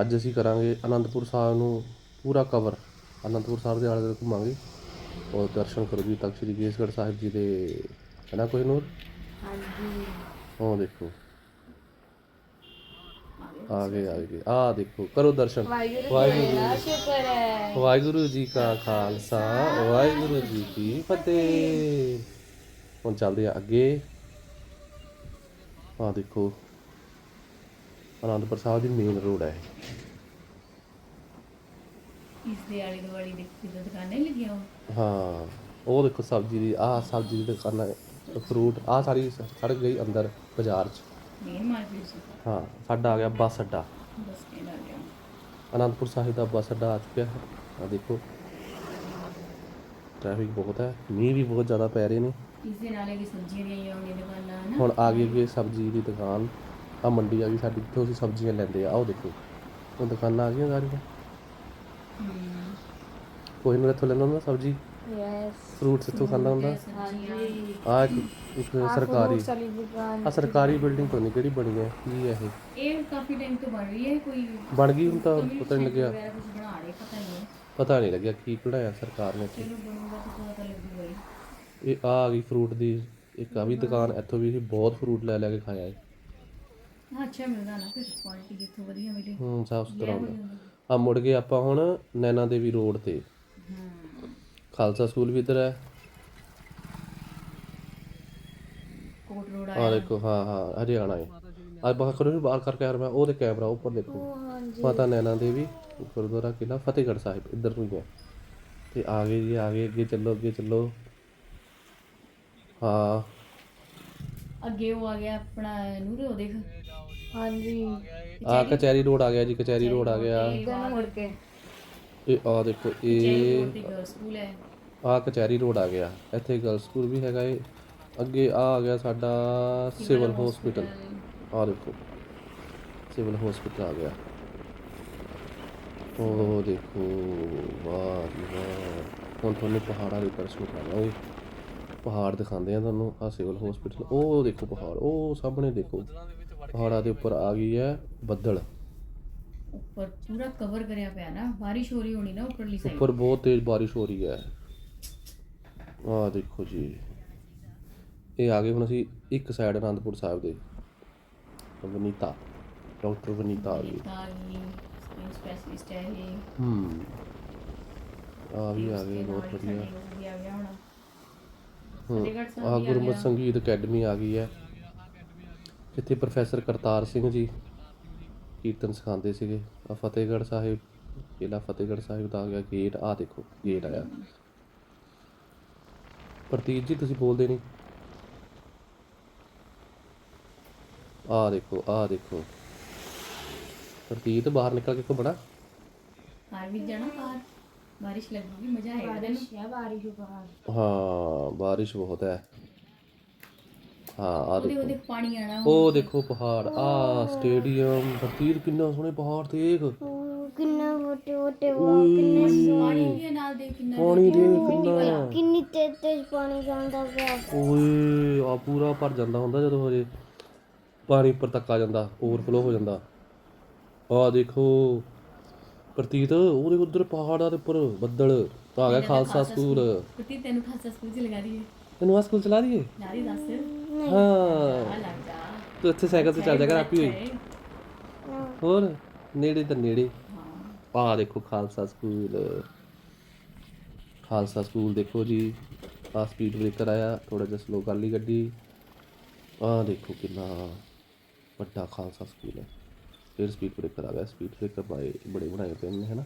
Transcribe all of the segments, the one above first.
ਅੱਜ ਅਸੀਂ ਕਰਾਂਗੇ ਅਨੰਦਪੁਰ ਸਾਹਿਬ ਨੂੰ ਪੂਰਾ ਕਵਰ ਅਨੰਦਪੁਰ ਸਾਹਿਬ ਦੇ ਆਲੇ ਦੁਆਲੇ ਘੁੰਮਾਂਗੇ। ਔਰ ਦਰਸ਼ਨ ਕਰੋ ਜੀ ਤਖਤ ਸ੍ਰੀ ਕੇਸਗੜ੍ਹ ਸਾਹਿਬ ਜੀ ਦੇ ਹੈ ਨਾ ਕੋਈ ਨੂਰ? ਹਾਂਜੀ। ਉਹ ਦੇਖੋ। ਆ ਗਏ ਆ ਗਏ। ਆ ਦੇਖੋ ਕਰੋ ਦਰਸ਼ਨ। ਵਾਹਿਗੁਰੂ ਵਾਹਿਗੁਰੂ ਜੀ ਦਾ ਸ਼ੁਕਰ ਹੈ। ਵਾਹਿਗੁਰੂ ਜੀ ਕਾ ਖਾਲਸਾ ਵਾਹਿਗੁਰੂ ਜੀ ਕੀ ਫਤਿਹ। ਹੁਣ ਚੱਲਦੇ ਆ ਅੱਗੇ। ਆ ਦੇਖੋ। ਅਨੰਦਪੁਰ ਸਾਹਿਬ ਦੀ ਮੇਨ ਰੋਡ ਹੈ ਇਸ ਦੇ ਆਲੇ ਦੁਆਲੇ ਦੇਖੀ ਤਾਂ ਦੁਕਾਨਾਂ ਹੀ ਲੱਗੀਆਂ ਹੋਣ। ਹਾਂ ਉਹ ਦੇਖੋ ਸਬਜ਼ੀ ਦੀ ਆਹ ਸਬਜ਼ੀ ਦੀ ਦੁਕਾਨ ਹੈ ਫਰੂਟ ਆਹ ਸਾਰੀ ਸੜਕ ਗਈ ਅੰਦਰ ਬਾਜ਼ਾਰ 'ਚ। ਮੇਨ ਮਾਰਕੀਟ ਸੀ ਹਾਂ ਸਾਡਾ ਆ ਗਿਆ ਬੱਸ ਅੱਡਾ। ਬਸ ਸਟੈਂਡ ਆ ਗਿਆ। ਅਨੰਦਪੁਰ ਸਾਹਿਬ ਦਾ ਬੱਸ ਅੱਡਾ ਆ ਚੁੱਕਿਆ। ਹੈ ਆ ਦੇਖੋ ਟ੍ਰੈਫਿਕ ਬਹੁਤ ਹੈ ਮੀਂਹ ਵੀ ਬਹੁਤ ਜ਼ਿਆਦਾ ਪੈ ਰਹੇ ਨੇ। ਇਸ ਦੇ ਨਾਲੇ ਵੀ ਸਬਜ਼ੀਆਂ ਦੀਆਂ ਹੋਣਗੀਆਂ ਦੁਕਾਨਾਂ ਹਨਾ? ਹੁਣ ਆ ਗਈ ਅੱਗੇ ਸਬਜ਼ੀ ਦੀ ਦੁਕਾਨ। ਆ ਮੰਡੀ ਆ ਗਈ ਸਾਡੀ ਜਿੱਥੋਂ ਅਸੀਂ ਸਬਜ਼ੀਆਂ ਲੈਂਦੇ ਆ। ਆਹ ਦੇਖੋ ਉਹ ਦੁਕਾਨਾਂ ਆ ਗਈਆਂ ਸਾਰੀਆਂ। ਕੋਈ ਨੂੰ ਇੱਥੋਂ ਲੈਣਾ ਹੁੰਦਾ ਸਬਜ਼ੀ। ਯੈਸ ਫਰੂਟਸ ਇੱਥੋਂ ਖਾਂਦਾ ਹੁੰਦਾ। ਹਾਂਜੀ। ਆ ਇੱਕ ਸਰਕਾਰੀ। ਸਾਲੀ ਦੁਕਾਨ ਆ ਸਰਕਾਰੀ ਬਿਲਡਿੰਗ ਤੋਂ ਨਹੀਂ ਕਿਹੜੀ ਬਣੀ ਹੈ। ਕੀ ਹੈ ਇਹ? ਇਹ ਕਾਫੀ ਟਾਈਮ ਤੋਂ ਬਣ ਰਹੀ ਹੈ ਕੋਈ ਬਣ ਗਈ ਹੁਣ ਤਾਂ ਪਤਾ ਨਹੀਂ ਲੱਗਿਆ। ਵਗੈਰਾ ਕੁਝ ਬਣਾ ਰਹੇ ਪਤਾ ਨਹੀਂ ਪਤਾ ਨਹੀਂ ਲੱਗਿਆ ਕੀ ਬਣਾਇਆ ਸਰਕਾਰ ਨੇ ਇੱਥੇ। ਚਲੋ ਬਣੂਗਾ ਤਾਂ ਪਤਾ ਤਾਂ ਲੱਗੂਗਾ ਹੀ। ਇਹ ਆ ਗਈ ਫਰੂਟ ਦੀ। ਇੱਕ ਆ ਵੀ ਦੁਕਾਨ ਇੱਥੋਂ ਵੀ ਅਸੀਂ ਬਹੁਤ ਫਰੂਟ ਲੈ ਲੈ ਕੇ ਖਾਇਆ ਹਾਂ। ਅੱਛਾ ਮਿਲਦਾ ਨਾ ਫਿਰ ਕੁਆਲਿਟੀ ਜਿੱਥੋਂ ਵਧੀਆ ਮਿਲੇ। ਹੂੰ ਸਾਫ਼ ਸੁਥਰਾ ਹੁੰਦਾ। ਆ ਮੁੜ ਗਏ ਆਪਾਂ ਹੁਣ ਨੈਣਾ ਦੇਵੀ ਰੋਡ ਤੇ। ਹਾਂ। ਖਾਲਸਾ ਸਕੂਲ ਵੀ ਇੱਧਰ ਹੈ। ਕੋਟ ਰੋਡ ਆ ਦੇਖੋ ਹਾਂ ਹਾਂ ਹਰਿਆਣਾ ਹੈ। ਅੱਜ ਬਾਹਰ ਕਰੋ ਬਾਹਰ ਕਰਕੇ ਆ ਰਿਹਾ ਮੈਂ ਉਹਦੇ ਕੈਮਰਾ ਉੱਪਰ ਦੇਖੋ। ਹਾਂਜੀ। ਮਾਤਾ ਨੈਣਾ ਦੇਵੀ ਗੁਰਦੁਆਰਾ ਕਿਲਾ ਫਤਿਹਗੜ੍ਹ ਸਾਹਿਬ ਇੱਧਰ ਨੂੰ ਹੀ ਹੈ। ਤੇ ਆ ਗਏ ਜੀ ਆ ਗਏ ਅੱਗੇ ਚੱਲੋ ਅੱਗੇ ਚੱਲੋ। ਹਾਂ। ਅੱਗੇ ਉਹ ਆ ਗਿਆ ਆਪਣਾ ਨੂਰੇ ਉਹ ਦੇਖ। ਹਾਂਜੀ। ਆ ਕਚਹਿਰੀ ਰੋਡ ਆ ਗਿਆ ਜੀ ਕਚਹਿਰੀ ਰੋਡ ਆ ਗਿਆ। ਗਨ ਮੁੜ ਕੇ। ਇਹ ਆ ਦੇਖੋ ਇਹ ਸਕੂਲ ਹੈ। ਆ ਕਚਹਿਰੀ ਰੋਡ ਆ ਗਿਆ। ਇੱਥੇ ਗਰਲ ਸਕੂਲ ਵੀ ਹੈਗਾ ਏ। ਅੱਗੇ ਆ ਆ ਗਿਆ ਸਾਡਾ ਸਿਵਲ ਹਸਪੀਟਲ ਆ ਦੇਖੋ ਸਿਵਲ ਹਸਪੀਟਲ ਆ ਗਿਆ। ਉਹ ਦੇਖੋ ਵਾਹ ਜੀ ਵਾਹ। ਹੁਣ ਤੁਹਾਨੂੰ ਪਹਾੜਾਂ ਦੇ ਦਰਸ਼ਨ ਕਰਾਵਾਂਗੇ ਪਹਾੜ ਦਿਖਾਉਂਦੇ ਆ ਤੁਹਾਨੂੰ ਆ ਸਿਵਲ ਹਸਪੀਟਲ ਉਹ ਦੇਖੋ ਪਹਾੜ ਉਹ ਸਾਹਮਣੇ ਦੇਖੋ। ਪਹਾੜਾਂ ਦੇ ਉੱਪਰ ਆ ਗਈ ਹੈ ਬੱਦਲ। ਉੱਪਰ ਪੂਰਾ ਕਵਰ ਕਰਿਆ ਪਿਆ ਨਾ ਬਾਰਿਸ਼ ਹੋ ਰਹੀ ਹੋਣੀ ਨਾ ਉੱਪਰਲੀ ਸਾਈਡ ਉੱਪਰ ਬਹੁਤ ਤੇਜ਼ ਬਾਰਿਸ਼ ਹੋ ਰਹੀ ਹੈ। ਆਹ ਦੇਖੋ ਜੀ। ਇਹ ਆ ਗਏ ਹੁਣ ਅਸੀਂ ਇੱਕ ਸਾਈਡ ਅਨੰਦਪੁਰ ਸਾਹਿਬ ਦੇ। ਵਨੀਤਾ ਡਾਕਟਰ ਵਨੀਤਾ ਆ ਗਈ ਸਪੈਸ਼ਲਿਸਟ ਹੈ ਇਹ। ਆ ਵੀ ਆ ਗਏ ਬਹੁਤ ਵਧੀਆ। ਆ ਗਿਆ ਹੁਣ। ਹੂੰ ਗੁਰਮਤਿ। ਸੰਗੀਤ ਅਕੈਡਮੀ ਆ ਗਈ ਹੈ। ਜਿੱਥੇ ਪ੍ਰੋਫੈਸਰ ਕਰਤਾਰ ਸਿੰਘ ਜੀ ਕੀਰਤਨ ਸਿਖਾਉਂਦੇ ਸੀਗੇ ਆ ਫਤਿਹਗੜ੍ਹ ਸਾਹਿਬ ਕਿਲਾ ਫਤਿਹਗੜ੍ਹ ਸਾਹਿਬ ਦਾ ਆ ਗਿਆ ਗੇਟ ਆ ਦੇਖੋ ਗੇਟ ਆਇਆ। ਪ੍ਰਤੀਤ ਜੀ ਤੁਸੀਂ ਬੋਲਦੇ ਨਹੀਂ? ਆ ਦੇਖੋ ਆ ਦੇਖੋ। ਪ੍ਰਤੀਤ ਬਾਹਰ ਨਿਕਲ ਕੇ ਘੁੰਮਣਾ ਕਾਰ ਵੀ ਜਾਣਾ ਕਾਰ ਬਾਰਿਸ਼ ਲੱਗੂਗੀ ਮਜ਼ਾ ਆਏਗਾ। ਬਾਰਿਸ਼ ਹੈ ਬਾਰਿਸ਼ ਉਪਰ ਹਾਂ ਬਾਰਿਸ਼ ਬਹੁਤ ਹੈ। ਹਾਂ ਆ ਉਹਦੇ ਦੇਖੋ। ਉਹਦੇ ਪਾਣੀ ਆਣਾ ਉਹ ਦੇਖੋ ਪਹਾੜ ਆ ਸਟੇਡੀਅਮ ਪ੍ਰਤੀਤ ਕਿੰਨਾ ਸੋਹਣੇ ਪਹਾੜ ਦੇਖ। ਕਿੰਨੇ ਵੱਡੇ ਵੱਡੇ ਪਾਣੀ ਵੀ ਹੈ ਨਾਲ ਦੇ ਕਿੰਨਾ ਪਾਣੀ ਦੇ ਕਿੰਨਾ ਕਿੰਨੀ। ਤੇਜ਼ ਤੇਜ਼ ਪਾਣੀ ਜਾਂਦਾ ਪਿਆ। ਓਏ ਆ ਪੂਰਾ ਭਰ ਜਾਂਦਾ ਹੁੰਦਾ ਜਦੋਂ ਹਜੇ ਪਾਣੀ ਉੱਪਰ ਤੱਕ ਆ ਜਾਂਦਾ ਓਵਰਫਲੋ ਹੋ ਜਾਂਦਾ। ਆ ਦੇਖੋ ਪ੍ਰਤੀਤ ਉਹਦੇ ਉਧਰ ਪਹਾੜਾਂ ਦੇ ਉੱਪਰ ਬੱਦਲ ਆ ਗਿਆ ਖਾਲਸਾ ਸਕੂਲ। ਕੁੱਤੀ ਤੈਨੂੰ ਖਾਸਾ ਸਕੂਲ ਚ ਲਗਾ ਦਈਏ। ਤੈਨੂੰ ਆ ਸਕੂਲ ਚਲਾ ਦਈਏ? ਨਾਰੀ ਦੱਸ। ਹਾਂ। ਆ ਤੂੰ ਇੱਥੇ ਸਾਈਕਲ ਤੇ ਚੱਲ ਜਾ ਕਰ ਆਪੀ ਹੋਈ। ਹੋਰ? ਨੇੜੇ ਤਾਂ ਨੇੜੇ। ਹਾਂ। ਆ ਦੇਖੋ ਖਾਲਸਾ ਸਕੂਲ। ਖਾਲਸਾ ਸਕੂਲ ਦੇਖੋ ਜੀ। ਆ ਸਪੀਡ ਬ੍ਰੇਕਰ ਆਇਆ ਥੋੜਾ ਜਿਹਾ ਸਲੋ ਕਰ ਲਈ ਗੱਡੀ। ਆ ਦੇਖੋ ਕਿੰਨਾ ਵੱਡਾ ਖਾਲਸਾ ਸਕੂਲ ਹੈ। ਫਿਰ ਸਪੀਡ ਬ੍ਰੇਕਰ ਆ ਗਿਆ। ਸਪੀਡ ਬ੍ਰੇਕਰ ਬਾਏ ਬੜੇ ਬਣਾਏ ਪਏ ਨੇ ਹਨਾ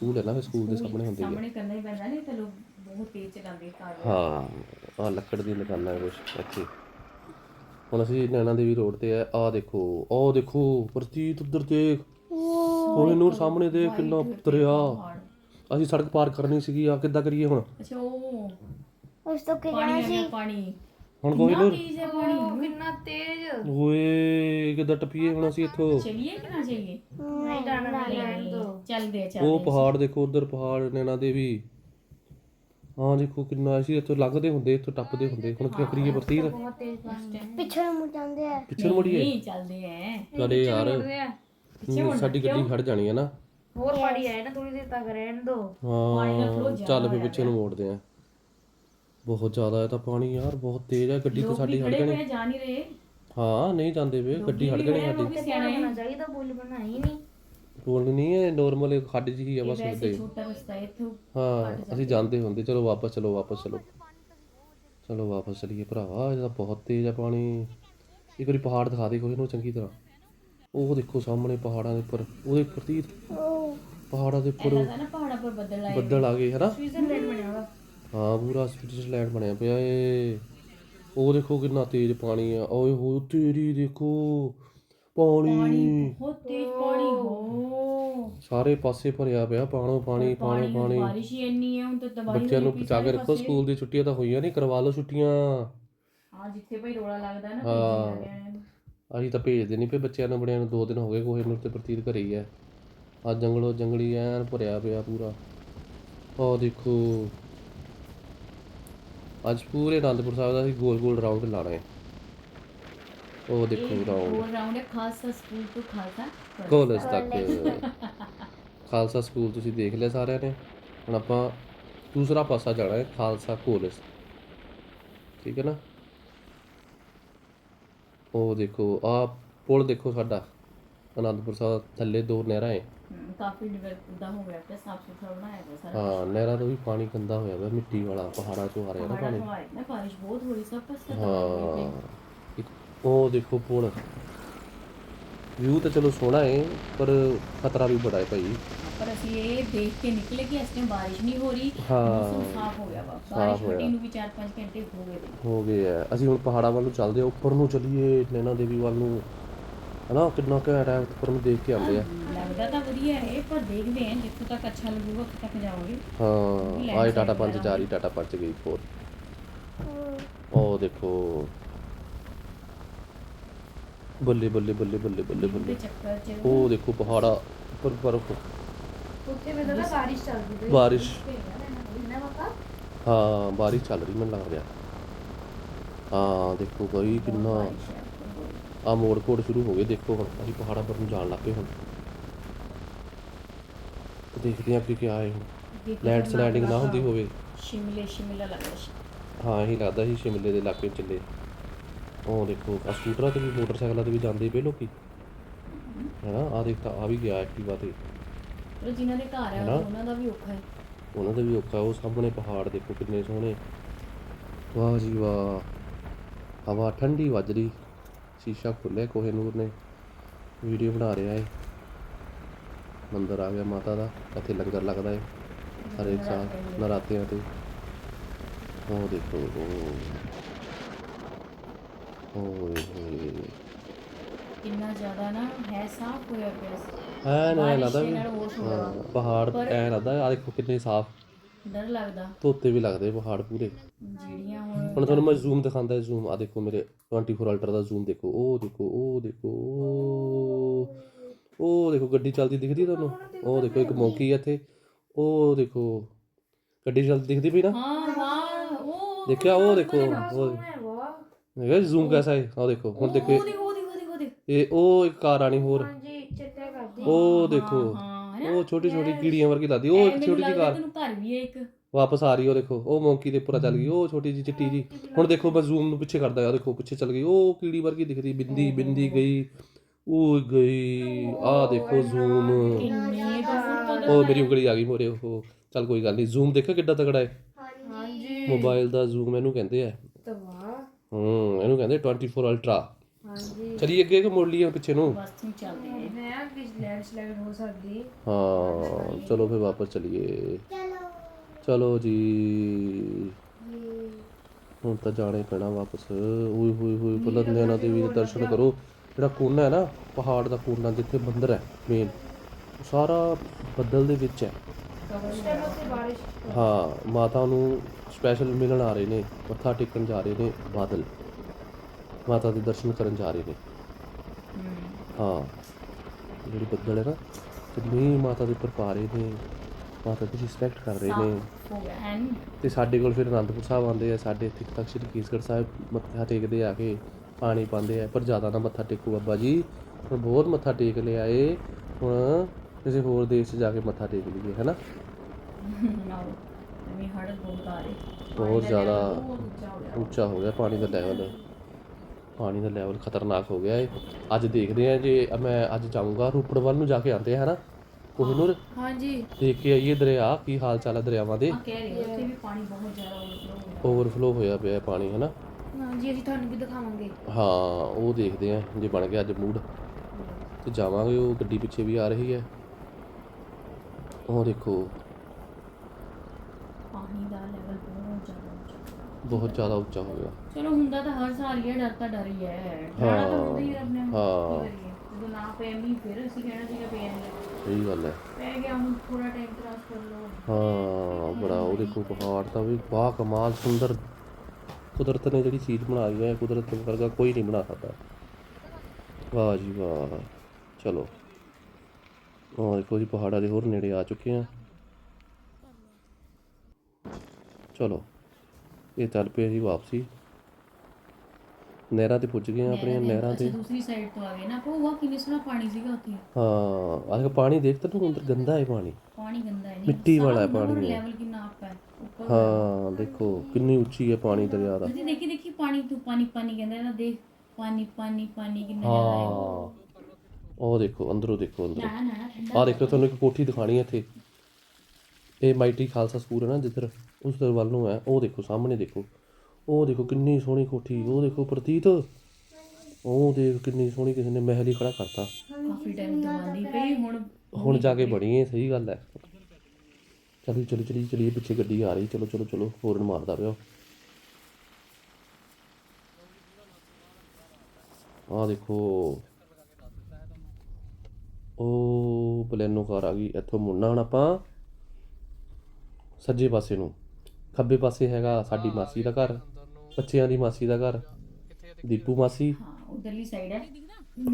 ਸਕੂਲ ਹੈ ਨਾ ਫਿਰ ਸਕੂਲ ਦੇ ਸਾਹਮਣੇ ਹੁੰਦੇ ਹੀ। ਆ ਸਾਹਮਣੇ ਕਰਨਾ ਹੀ ਪੈਂਦਾ ਨਹੀਂ ਤਾਂ ਲੋਕ ਬਹੁਤ ਤੇਜ਼ ਚਲਾਉਂਦੇ ਕਾਰ ਹਾਂ ਆ ਲੱਕੜ ਦੀ ਦੁਕਾਨਾਂ ਹੈ ਕੁਛ ਇੱਥੇ ਹੁਣ ਅਸੀਂ ਨੈਣਾ ਦੇਵੀ ਰੋਡ ਤੇ ਆ ਆ ਦੇਖੋ ਆਹ ਦੇਖੋ ਪ੍ਰਤੀਤ ਉੱਧਰ ਦੇਖ। ਕੋਹੇ ਨੂਰ ਸਾਹਮਣੇ ਦੇਖ ਕਿੰਨਾ ਦਰਿਆ ਅਸੀਂ ਸੜਕ ਪਾਰ ਕਰਨੀ ਸੀਗੀ ਆ ਕਿੱਦਾਂ ਕਰੀਏ ਹੁਣ? ਅੱਛਾ ਉਹ ਉਸ ਤੋਂ ਕਿ ਪਾਣੀ ਆ ਗਿਆ ਪਾਣੀ। ਹੁਣ ਕੋਈ ਨੂਰ ਤੇਜ਼ ਹੈ ਪਾਣੀ ਕਿੰਨਾ ਤੇਜ਼? ਓਏ ਕਿੱਦਾਂ ਟੱਪੀਏ ਹੁਣ ਅਸੀਂ ਇੱਥੋਂ? ਚਲਿਏ ਕਿ ਨਾ ਜਾਈਏ? ਨਹੀਂ ਜਾਣਾ ਚੱਲਦੇ ਆ ਉਹ ਚੱਲਦੇ ਪਹਾੜ ਦੇਖੋ ਉਧਰ ਪਹਾੜ ਨੈਣਾ ਦੇਵੀ। ਹਾਂ ਦੇਖੋ ਕਿੰਨਾ ਅਸੀਂ ਇੱਥੋਂ ਲੰਘਦੇ ਹੁੰਦੇ ਇੱਥੋਂ ਟੱਪਦੇ ਹੁੰਦੇ। ਹੁਣ ਕੀ ਕਰੀਏ ਪ੍ਰਤੀਤ ਬਹੁਤ ਤੇਜ਼ ਪਿੱਛੇ ਨੂੰ ਮੁੜ ਜਾਂਦੇ ਆ। ਪਿੱਛੇ ਨੂੰ ਮੁੜੀਏ? ਨਹੀਂ ਚੱਲਦੇ ਆ। ਚਲੇ ਯਾਰ। ਹੂੰ, ਸਾਡੀ ਗੱਡੀ ਖੜ ਜਾਣੀ ਹੈ ਨਾ। ਹੋਰ ਪਾਣੀ ਆਏ ਨਾ ਥੋੜੀ ਦੇਰ ਤੱਕ ਰਹਿਣ ਦੋ। ਹਾਂ ਚੱਲ ਫੇ ਪਿੱਛੇ ਨੂੰ ਮੋੜਦੇ ਆ। ਬਹੁਤ ਜ਼ਿਆਦਾ ਹੈ ਤਾਂ ਪਾਣੀ ਯਾਰ ਬਹੁਤ ਤੇਜ਼ ਹੈ ਗੱਡੀ ਤਾਂ ਸਾਡੀ ਜਾ ਨਹੀਂ ਰਹੇ। ਹਾਂ ਨਹੀਂ ਜਾਂਦੇ ਵੇ ਗੱਡੀ ਖੜ ਜਾਣੀ ਸਾਡੀ। ਵੀ ਸਿਆਣੇ ਹੋਣਾ ਚਾਹੀਦਾ ਪੁੱਲ ਬਣਾਈ ਨਹੀਂ ਹੈ ਨਾਰਮਲ ਖੱਡ ਜੀ ਆ ਬਸ ਉੱਤੇ ਛੋਟਾ ਰਸਤਾ ਹੈ ਇੱਥੋਂ। ਹਾਂ ਅਸੀਂ ਜਾਂਦੇ ਹੁੰਦੇ ਚਲੋ ਵਾਪਸ ਚਲੋ ਵਾਪਸ ਚਲੋ। ਚਲੋ ਵਾਪਸ ਚਲੀਏ ਭਰਾਵਾ ਇਹਦਾ ਬਹੁਤ ਤੇਜ਼ ਹੈ ਪਾਣੀ। ਇੱਕ ਵਾਰੀ ਪਹਾੜ ਦਿਖਾ ਦੇ ਕੋਈ ਨੂੰ ਚੰਗੀ ਤਰ੍ਹਾਂ। ਉਹ ਦੇਖੋ ਸਾਹਮਣੇ ਪਹਾੜਾਂ ਦੇ ਉੱਪਰ ਉਹਦੇ ਪ੍ਰਤੀ ਪਹਾੜਾਂ ਦੇ ਉੱਪਰ ਪਹਾੜਾਂ ਪਰ ਬੱਦਲ ਆਏ ਬੱਦਲ ਆ ਗਏ ਹਨਾ? ਸਵਿਟਜ਼ਰਲੈਂਡ ਬਣਿਆ ਵਾ ਹਾਂ ਪੂਰਾ ਸਵਿਟਜ਼ਰਲੈਂਡ ਬਣਿਆ ਪਿਆ ਏ। ਉਹ ਦੇਖੋ ਕਿੰਨਾ ਤੇਜ਼ ਪਾਣੀ ਆ। ਓਏ ਹੋ ਤੇਰੀ ਦੇਖੋ ਪਾਣੀ। ਬਹੁਤ ਤੇਜ਼ ਪਾਣੀ। ਹੋ ਸਾਰੇ ਪਾਸੇ ਭਰਿਆ ਪਿਆ ਪਾਣੋ ਪਾਣੀ ਪਾਣੀ ਪਾਣੀ ਬਾਰਿਸ਼ ਹੀ ਇੰਨੀ ਹੈ ਹੁਣ ਤਾਂ ਤਬਾਹੀ ਬੱਚਿਆਂ ਨੂੰ ਬਚਾ ਕੇ ਰੱਖੋ ਸਕੂਲ ਦੀ ਛੁੱਟੀਆਂ ਤਾਂ ਹੋਈਆਂ ਨਹੀਂ ਕਰਵਾ ਲਓ ਛੁੱਟੀਆਂ। ਹਾਂ ਜਿੱਥੇ ਭਾਈ ਰੋਲਾ ਲੱਗਦਾ ਨਾ ਹਾਂ। ਅਸੀਂ ਤਾਂ ਭੇਜਦੇ ਨਹੀਂ ਪਏ ਬੱਚਿਆਂ ਨੂੰ ਬੜਿਆਂ ਨੂੰ ਦੋ ਦਿਨ ਹੋ ਗਏ ਕੋਹੇ ਨੂੰ ਤੇ ਪ੍ਰਤੀਤ ਘਰੇ ਹੀ ਹੈ ਆ ਜੰਗਲੋ ਜੰਗਲੀ ਐਨ ਭਰਿਆ ਪਿਆ ਪੂਰਾ। ਉਹ ਦੇਖੋ। ਅੱਜ ਪੂਰੇ ਅਨੰਦਪੁਰ ਸਾਹਿਬ ਦਾ ਅਸੀਂ ਗੋਲ ਗੋਲ ਰਾਉਂਡ ਲਾਣਾ ਹੈ ਉਹ ਦੇਖੋ ਰਾਉਂਡ ਹੋਰ ਰਾਉਂਡ ਹੈ ਖਾਲਸਾ ਸਕੂਲ ਤੋਂ ਖਾਲਸਾ ਕਾਲਜ ਤੱਕ। ਖਾਲਸਾ ਸਕੂਲ ਤੁਸੀਂ ਦੇਖ ਲਿਆ ਸਾਰਿਆਂ ਨੇ। ਹੁਣ ਆਪਾਂ ਦੂਸਰਾ ਪਾਸਾ ਜਾਣਾ ਹੈ ਖਾਲਸਾ ਕਾਲਜ ਠੀਕ ਹੈ ਨਾ? ਉਹ ਦੇਖੋ ਆ ਪੁਲ ਦੇਖੋ ਸਾਡਾ। ਅਨੰਦਪੁਰ ਸਾਹਿਬ ਥੱਲੇ ਦੋ ਨਹਿਰਾਂ ਹੈ। ਹਮ, ਕਾਫੀ ਡਿਵੈਲਪ ਦਾ ਹੋ ਗਿਆ ਤੇ ਸਾਫ਼ ਸੁਥਰਾ ਬਣਾਇਆ ਗਿਆ ਸਾਰਾ ਹਾਂ ਨਹਿਰਾਂ ਤੋਂ ਵੀ ਪਾਣੀ ਗੰਦਾ ਹੋਇਆ ਵਾ ਮਿੱਟੀ ਵਾਲਾ ਪਹਾੜਾਂ ਚੋਂ ਆ ਰਿਹਾ ਨਾ ਬੜਾ ਪਾਣੀ। ਹਵਾਏ ਨਾ ਬਾਰਿਸ਼ ਬਹੁਤ ਹੋ। ਰਹੀ ਸਭ ਪਾਸੇ ਹਾਂ ਇੱਕ ਉਹ ਦੇਖੋ ਪੁਲ। ਵਿਊ ਤਾਂ ਚਲੋ ਸੋਹਣਾ ਹੈ ਪਰ ਖਤਰਾ ਵੀ ਬੜਾ ਹੈ ਭਾਈ। ਪਰ ਅਸੀਂ ਇਹ ਦੇਖ ਕੇ ਨਿਕਲੇ ਕਿ ਇਸ ਟਾਈਮ ਬਾਰਿਸ਼ ਨਹੀਂ ਹੋ ਰਹੀ ਹਾਂ। ਮੌਸਮ ਸਾਫ਼ ਹੋ ਗਿਆ ਵਾ। ਬਾਰਿਸ਼ ਹਟੀ ਨੂੰ ਵੀ 4-5 ਘੰਟੇ ਹੋ ਗਏ ਨੇ। ਹੋ ਗਏ ਆ। ਅਸੀਂ ਹੁਣ ਪਹਾੜਾਂ ਵੱਲ ਨੂੰ ਚੱਲਦੇ ਆ ਉੱਪਰ ਨੂੰ ਚੱਲੀਏ ਨੈਣਾ ਦੇਵੀ ਵੱਲ ਨੂੰ। ਹਨਾ ਕਿੰਨਾ ਘੈਂਟ ਹੈ ਉੱਪਰ ਨੂੰ ਦੇਖ ਕੇ ਆਉਂਦੇ ਆ। ਲੱਗਦਾ ਤਾਂ ਵਧੀਆ ਹੈ ਪਰ ਦੇਖਦੇ ਹਾਂ ਜਿੱਥੋਂ ਤੱਕ ਅੱਛਾ ਲੱਗੂਗਾ ਉੱਥੇ ਤੱਕ ਜਾਵਾਂਗੇ। ਹਾਂ ਆਏ ਟਾਟਾ ਪੰਚ ਜਾ ਰਹੀ ਟਾਟਾ ਪੰਚ ਗਈ ਫੋਰ ਉਹ ਦੇਖੋ। ਬੱਲੇ ਬੱਲੇ ਬੱਲੇ ਬੱਲੇ ਬੱਲੇ ਬੱਲੇ। ਚੱਕਰ ਚ ਉਹ ਦੇਖੋ ਪਹਾੜਾ ਉੱਪਰ ਬਰਫ ਉੱਤੇ ਮੈਨੂੰ ਤਾਂ ਬਾਰਿਸ਼ ਚੱਲਦੀ ਪਈ ਬਾਰਿਸ਼। ਹਾਂ। ਬਾਰਿਸ਼ ਚੱਲ ਰਹੀ ਮੈਨੂੰ ਲੱਗ ਰਿਹਾ। ਹਾਂ ਦੇਖੋ ਬਈ ਕਿੰਨਾ ਆ ਮੋੜ ਕੋੜ ਸ਼ੁਰੂ ਹੋ ਗਏ ਦੇਖੋ ਹੁਣ ਅਸੀਂ ਪਹਾੜਾਂ ਪਰ ਨੂੰ ਜਾਣ ਲੱਗ ਹੁਣ। ਤੇ ਦੇਖਦੇ ਹਾਂ ਕਿ ਕੀ ਆਏ ਹੁਣ। ਲੈਂਡ ਸਲਾਈਡਿੰਗ ਨਾ ਹੁੰਦੀ ਹੋਵੇ। ਸ਼ਿਮਲੇ ਸ਼ਿਮਲਾ ਲੱਗਦਾ ਸੀ। ਹਾਂ ਇਹੀ ਲੱਗਦਾ ਸੀ ਸ਼ਿਮਲੇ ਦੇ ਇਲਾਕੇ ਚੱਲੇ। ਉਹ ਦੇਖੋ ਆ ਸਕੂਟਰਾਂ ਤੇ ਵੀ ਮੋਟਰਸਾਈਕਲਾਂ ਤੇ ਵੀ ਜਾਂਦੇ ਪਏ ਲੋਕੀ। ਹੈਨਾ ਆ ਦੇਖ ਤਾਂ ਆ ਵੀ ਗਿਆ ਐਕਟਿਵਾ ਤੇ। ਉਹ ਜਿਨ੍ਹਾਂ ਦੇ ਘਰ ਹੈ ਉਹਨਾਂ ਦਾ ਵੀ ਔਖਾ ਹੈ। ਉਹਨਾਂ ਦਾ ਵੀ ਔਖਾ ਉਹ ਸਾਹਮਣੇ ਪਹਾੜ ਦੇਖੋ ਕਿੰਨੇ ਸੋਹਣੇ। ਵਾਹ ਜੀ ਵਾਹ। ਹਵਾ ਠੰਡੀ ਵੱਜ ਰਹੀ। ਸ਼ੀਸ਼ਾ ਖੁੱਲਿਆ ਕੋਹੇ ਨੂਰ ਨੇ ਵੀਡੀਓ ਬਣਾ ਰਿਹਾ ਹੈ ਮੰਦਰ ਆ ਗਿਆ ਮਾਤਾ ਦਾ ਇੱਥੇ ਲੰਗਰ ਲੱਗਦਾ ਹੈ ਹਰੇਕ ਸਾਲ ਨਰਾਤਿਆਂ ਤੇ। ਉਹ ਦੇਖੋ। ਉਹ ਕਿੰਨਾ ਜ਼ਿਆਦਾ ਨਾ ਹੈ ਸਾਫ਼ ਹੋਇਆ ਪਿਆ ਐ ਨਾ ਲੱਗਦਾ ਵੀ ਹੋਰ ਹਾਂ, ਪਹਾੜ ਐ ਲੱਗਦਾ ਆ ਦੇਖੋ ਕਿੰਨੇ ਸਾਫ਼। ਡਰ ਲੱਗਦਾ। ਧੋਤੇ ਵੀ ਲੱਗਦੇ ਪਹਾੜ ਪੂਰੇ। ਜਿਹੜੀਆਂ ਹੁਣ ਤੁਹਾਨੂੰ ਮੈਂ ਜ਼ੂਮ ਦਿਖਾਉਂਦਾ ਜ਼ੂਮ ਆ ਦੇਖੋ ਮੇਰੇ 24 ਅਲਟਰਾ ਦਾ ਜ਼ੂਮ ਦੇਖੋ। ਉਹ ਦੇਖੋ ਉਹ ਦੇਖੋ ਉਹ। ਉਹ ਦੇਖੋ ਗੱਡੀ ਚੱਲਦੀ ਦਿਖਦੀ ਤੁਹਾਨੂੰ? ਉਹ ਦੇਖੋ ਇੱਕ ਮੌਕੀ ਹੈ ਇੱਥੇ। ਉਹ ਦੇਖੋ ਗੱਡੀ ਚੱਲਦੀ ਦਿਖਦੀ ਪਈ ਨਾ? ਹਾਂ ਵਾਹ ਉਹ ਦੇਖਿਆ ਉਹ ਦੇਖੋ। ਉਹ ਹੈ ਦੇਖਿਆ ਜ਼ੂਮ ਕੈਸਾ ਹੈ? ਉਹ ਦੇਖੋ ਹੁਣ ਦੇਖੋ। ਇਹ ਉਹ ਇੱਕ ਕਾਰ ਆਣੀ ਹੋਰ। ਹਾਂਜੀ ਚਿੱਟੇ ਕਰਦੀ ਉਹ ਦੇਖੋ। ਹਾਂ ਹੈ ਉਹ ਛੋਟੀ ਛੋਟੀ ਕੀੜੀਆਂ ਵਰਗੀ ਲੱਗਦੀ। ਉਹ ਇੱਕ ਛੋਟੀ ਜਿਹੀ ਕਾਰ। ਤੈਨੂੰ ਘਰ ਵੀ ਹੈ ਇੱਕ। ਵਾਪਸ ਆ ਰਹੀ ਉਹ ਦੇਖੋ ਉਹ ਮੌਂਕੀ ਦੇ ਉੱਪਰ ਚੱਲ ਗਈ ਉਹ ਛੋਟੀ ਜਿਹੀ ਚਿੱਟੀ ਜੀ ਹੁਣ ਦੇਖੋ ਮੈਂ ਜ਼ੂਮ ਨੂੰ ਪਿੱਛੇ ਕਰਦਾ ਆ ਦੇਖੋ ਪਿੱਛੇ ਚੱਲ ਗਈ ਉਹ ਕੀੜੀ ਵਰਗੀ ਦਿਖਦੀ ਬਿੰਦੀ ਬਿੰਦੀ ਗਈ ਉਹ ਗਈ ਆ ਦੇਖੋ ਜ਼ੂਮ ਉਹ ਮੇਰੀ ਉਂਗਲੀ ਆ ਗਈ ਮੋਰੇ ਉਹ ਚੱਲ ਕੋਈ ਗੱਲ ਨਹੀਂ ਜ਼ੂਮ ਦੇਖੋ ਕਿੱਡਾ ਤਗੜਾ ਹੈ? ਹਾਂਜੀ ਮੋਬਾਈਲ ਦਾ ਜ਼ੂਮ ਇਹਨੂੰ ਕਹਿੰਦੇ ਆ। ਤਾਂ ਵਾਹ ਹੂੰ ਇਹਨੂੰ ਕਹਿੰਦੇ 24 ਅਲਟਰਾ ਹਾਂਜੀ ਚਲੀ ਅੱਗੇ ਕਿ ਮੁੜ ਲਈਏ ਪਿੱਛੇ ਨੂੰ? ਬਸ ਨੂੰ ਚੱਲਦੇ ਮੈਂ ਲੈਂਡ ਸਲਾਈਡ ਹੋ ਸਕਦੀ। ਹਾਂ ਚਲੋ ਫਿਰ ਵਾਪਸ ਚਲੀਏ। ਚਲੋ ਜੀ। ਹੁਣ ਤਾਂ ਜਾਣੇ ਪੈਣਾ ਵਾਪਸ। ਓਏ ਹੋਏ ਹੋਏ ਨੈਣਾ ਦੇਵੀ ਦੇ ਦਰਸ਼ਨ ਕਰੋ। ਜਿਹੜਾ ਕੋਨਾ ਹੈ ਨਾ ਪਹਾੜ ਦਾ ਕੋਨਾ ਜਿੱਥੇ ਮੰਦਿਰ ਹੈ ਮੇਨ ਸਾਰਾ ਬੱਦਲ ਦੇ ਵਿੱਚ ਹੈ। ਹਾਂ ਮਾਤਾ ਨੂੰ ਸਪੈਸ਼ਲ ਮਿਲਣ ਆ ਰਹੇ ਨੇ ਮੱਥਾ ਟੇਕਣ ਜਾ ਰਹੇ ਨੇ ਬਾਦਲ। ਮਾਤਾ ਦੇ ਦਰਸ਼ਨ ਕਰਨ ਜਾ ਰਹੇ ਨੇ। ਹਾਂ। ਜਿਹੜੀ ਬੱਦਲ ਹੈ ਨਾ ਕਿੰਨੀ ਮਾਤਾ ਦੇ ਉੱਪਰ ਪਾ ਰਹੇ ਨੇ। ਮਾਤਾ ਦੀ ਰਿਸਪੈਕਟ ਕਰ ਰਹੇ ਨੇ। ਹੋ ਗਿਆ ਤੇ ਸਾਡੇ ਕੋਲ ਫਿਰ ਅਨੰਦਪੁਰ ਸਾਹਿਬ ਆਉਂਦੇ ਆ ਸਾਡੇ ਇੱਥੇ ਤਖਤ ਸ੍ਰੀ ਕੇਸਗੜ੍ਹ ਸਾਹਿਬ ਮੱਥਾ ਟੇਕਦੇ ਆ ਕੇ ਪਾਣੀ ਪਾਉਂਦੇ ਆ ਪਰ ਜ਼ਿਆਦਾ ਨਾ ਮੱਥਾ ਟੇਕੋ ਬਾਬਾ ਜੀ। ਹੁਣ ਬਹੁਤ ਮੱਥਾ ਟੇਕ ਲਿਆ ਏ ਹੁਣ ਕਿਸੇ ਹੋਰ ਦੇਸ਼ 'ਚ ਜਾ ਕੇ ਮੱਥਾ ਟੇਕ ਲਈਏ ਹੈਨਾ ਮੈਂ ਹੜ ਬਹੁਤ ਆ ਰਹੇ। ਬਹੁਤ ਜ਼ਿਆਦਾ ਉੱਚਾ ਹੋ ਗਿਆ। ਉੱਚਾ ਹੋ ਗਿਆ ਪਾਣੀ ਦਾ ਲੈਵਲ ਪਾਣੀ ਦਾ ਲੈਵਲ ਖਤਰਨਾਕ ਹੋ ਗਿਆ ਏ। ਅੱਜ ਦੇਖਦੇ ਆ ਜੇ ਮੈਂ ਅੱਜ ਜਾਊਂਗਾ ਰੂਪੜ ਵੱਲ ਨੂੰ ਜਾ ਕੇ ਆਉਂਦੇ ਆ ਹੈਨਾ ਕੋਹਿਨੂਰ ਹਾਂਜੀ। ਦੇਖ ਕੇ ਆਈਏ ਦਰਿਆ ਕੀ ਹਾਲ ਚਾਲ ਹੈ ਦਰਿਆਵਾਂ ਦੇ? ਕਹਿ ਰਹੇ ਉੱਥੇ ਵੀ ਪਾਣੀ ਬਹੁਤ ਜ਼ਿਆਦਾ ਹੋ ਓਵਰਫਲੋ ਹੋਇਆ ਪਿਆ ਹੈ ਪਾਣੀ ਹੈਨਾ? ਹਾਂਜੀ ਅਸੀਂ ਤੁਹਾਨੂੰ ਵੀ ਦਿਖਾਵਾਂਗੇ। ਹਾਂ ਉਹ ਦੇਖਦੇ ਆ ਜੇ ਬਣ ਗਿਆ ਅੱਜ ਮੂਡ ਤੇ ਜਾਵਾਂਗੇ ਉਹ ਗੱਡੀ ਪਿੱਛੇ ਵੀ ਆ ਰਹੀ ਹੈ। ਉਹ ਦੇਖੋ। ਪਾਣੀ ਦਾ ਲੈਵਲ ਬਹੁਤ ਜ਼ਿਆਦਾ ਬਹੁਤ ਜ਼ਿਆਦਾ ਉੱਚਾ ਹੋ ਗਿਆ। ਚਲੋ ਹੁੰਦਾ ਤਾਂ ਹਰ ਸਾਲ ਹੀ ਹੈ ਡਰ ਤਾਂ ਡਰ ਹੀ ਹੈ। ਤਾਂ ਹੁੰਦਾ ਹੀ ਹੈ ਆਪਣੇ ਆਪ। ਹਾਂ। ਕੀ ਕਰੀਏ? ਜਦੋਂ ਨਾ ਪਏ ਮੀਂਹ ਫਿਰ ਅਸੀਂ ਕਹਿਣਾ ਸੀਗਾ ਪਿਆ ਨਹੀਂ ਸਹੀ ਗੱਲ ਹੈ। ਪੈ ਗਿਆ ਹੁਣ ਥੋੜਾ ਟਾਈਮ ਕਰਾਸ ਕਰ ਲਓ। ਹਾਂ ਬੜਾ ਉਹ ਦੇਖੋ ਪਹਾੜ ਤਾਂ ਵੀ ਵਾਹ ਕਮਾਲ ਸੁੰਦਰ ਕੁਦਰਤ ਨੇ ਜਿਹੜੀ ਚੀਜ਼ ਬਣਾਈ ਹੈ ਕੁਦਰਤ ਵਰਗਾ ਕੋਈ ਨਹੀਂ ਬਣਾ ਸਕਦਾ। ਵਾਹ ਜੀ ਵਾਹ ਚਲੋ। ਉਹ ਦੇਖੋ ਜੀ ਪਹਾੜਾਂ ਦੇ ਹੋਰ ਨੇੜੇ ਆ ਚੁੱਕੇ ਆ ਚਲੋ ਇਹ ਚੱਲ ਪਏ ਜੀ ਵਾਪਸੀ। ਨਹਿਰਾਂ ਤੇ ਪੁੱਜ ਗਏ ਆ ਆਪਣੀਆਂ ਨਹਿਰਾਂ ਤੇ। ਦੂਸਰੀ ਸਾਈਡ ਤੋਂ ਆ ਗਏ ਨਾ। ਉਹ ਵਾਹ ਕਿੰਨੀ ਸੋਹਣਾ ਪਾਣੀ ਸੀਗਾ ਉੱਥੇ। ਹਾਂ ਆਹ ਪਾਣੀ ਦੇਖ ਤੈਨੂੰ ਅੰਦਰ ਗੰਦਾ ਹੈ ਪਾਣੀ। ਪਾਣੀ ਗੰਦਾ ਹੈ ਨਹੀਂ। ਮਿੱਟੀ ਵਾਲਾ ਹੈ ਪਾਣੀ। ਲੈਵਲ ਕਿੰਨਾ ਅਪ ਹੈ। ਹਾਂ ਦੇਖੋ ਕਿੰਨੀ ਉੱਚੀ ਹੈ ਪਾਣੀ ਦਰਿਆ ਦਾ। ਤੁਸੀਂ ਦੇਖੀ ਦੇਖੀ ਪਾਣੀ ਤੂੰ ਪਾਣੀ ਪਾਣੀ ਕਹਿੰਦਾ ਨਾ ਦੇਖ। ਪਾਣੀ ਪਾਣੀ ਪਾਣੀ ਕਿੰਨਾ ਹਾਂ ਜ਼ਿਆਦਾ ਹੈ। ਉਹ ਦੇਖੋ ਅੰਦਰੋਂ ਦੇਖੋ ਅੰਦਰੋਂ। ਆਹ ਦੇਖੋ ਤੁਹਾਨੂੰ ਇੱਕ ਕੋਠੀ ਦਿਖਾਣੀ ਹੈ ਇੱਥੇ। ਇਹ ਮਾਈਟੀ ਖਾਲਸਾ ਸਕੂਲ ਹੈ ਨਾ ਜਿੱਧਰ ਉਸ ਦੇ ਵੱਲ ਨੂੰ ਹੈ। ਉਹ ਦੇਖੋ ਸਾਹਮਣੇ ਦੇਖੋ। ਉਹ ਦੇਖੋ ਕਿੰਨੀ ਸੋਹਣੀ ਕੋਠੀ ਉਹ ਦੇਖੋ ਪ੍ਰਤੀਤ। ਉਹ ਦੇਖ ਕਿੰਨੀ ਸੋਹਣੀ ਕਿਸੇ ਨੇ ਮਹਿਲ ਹੀ ਖੜਾ ਕਰਤਾ। ਕਾਫੀ ਟਾਈਮ ਬੰਦੀ ਪਈ ਹੁਣ ਹੁਣ ਜਾ ਕੇ ਬਣੀ ਹੈ ਸਹੀ ਗੱਲ ਹੈ ਚਲੋ ਚਲੋ ਚਲੀ ਚਲੀਏ ਪਿੱਛੇ ਗੱਡੀ ਆ ਰਹੀ ਚਲੋ ਚਲੋ ਚਲੋ ਹੋਰਨ ਮਾਰਦਾ ਪਿਆ। ਆਹ ਦੇਖੋ। ਉਹ ਬਲੈਨੋ ਕਾਰ ਆ ਗਈ ਇੱਥੋਂ ਮੁੜਨਾ ਹੁਣ ਆਪਾਂ। ਸੱਜੇ ਪਾਸੇ ਨੂੰ। ਖੱਬੇ ਪਾਸੇ ਹੈਗਾ ਸਾਡੀ ਮਾਸੀ ਦਾ ਘਰ। ਬੱਚਿਆਂ ਦੀ ਮਾਸੀ ਦਾ ਘਰ। ਦੀਪੂ ਮਾਸੀ। ਹਾਂ ਉਧਰਲੀ ਸਾਈਡ ਹੈ